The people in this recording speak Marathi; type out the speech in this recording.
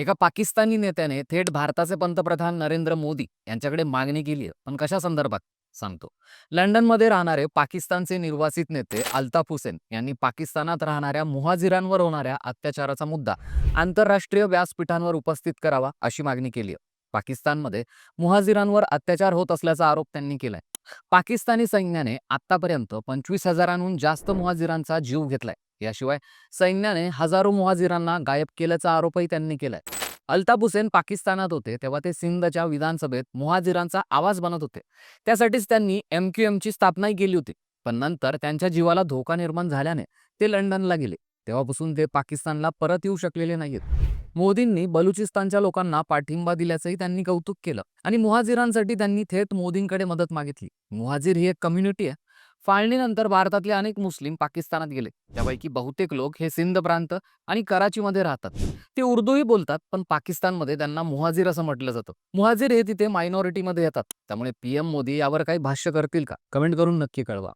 एका पाकिस्तानी नेत्याने थेट भारताचे पंतप्रधान नरेंद्र मोदी यांच्याकडे मागणी केली आहे. पण कशा संदर्भात? सांगतो. लंडनमध्ये राहणारे पाकिस्तानचे निर्वासित नेते अल्ताफ हुसेन यांनी पाकिस्तानात राहणाऱ्या मुहाजिरांवर होणाऱ्या अत्याचाराचा मुद्दा आंतरराष्ट्रीय व्यासपीठांवर उपस्थित करावा अशी मागणी केली आहे. पाकिस्तानमध्ये मुहाजिरांवर अत्याचार होत असल्याचा आरोप त्यांनी केलाय. पाकिस्तानी सैन्याने आतापर्यंत पंचवीस हजारांहून जास्त मुहाजिरांचा जीव घेतलाय. याशिवाय सैन्याने हजारो मुहाजिरांना गायब केल्याचा आरोपही त्यांनी केलाय. अल्ताफ हुसेन पाकिस्तानात होते तेव्हा ते सिंधच्या विधानसभेत मुहाजिरांचा आवाज बनत होते. त्यासाठीच त्यांनी एम क्यू एमची स्थापनाही केली होती. पण नंतर त्यांच्या जीवाला धोका निर्माण झाल्याने ते लंडनला गेले. तेव्हापासून ते पाकिस्तानला परत येऊ शकलेले नाहीत मोदींनी बलुचिस्तानच्या लोकांना पाठिंबा दिल्याचंही त्यांनी कौतुक केलं आणि मुहाजिरांसाठी त्यांनी थेट मोदींकडे मदत मागितली. मुहाजिर ही एक कम्युनिटी आहे. फाळणीनंतर भारतातले अनेक मुस्लिम पाकिस्तानात गेले. त्यापैकी बहुतेक लोक हे सिंध प्रांत आणि कराचीमध्ये राहतात. ते उर्दूही बोलतात पण पाकिस्तानमध्ये त्यांना मुहाजीर असं म्हटलं जातं. मुहाजीर हे तिथे मायनॉरिटीमध्ये येतात. त्यामुळे पीएम मोदी यावर काही भाष्य करतील का? कमेंट करून नक्की कळवा.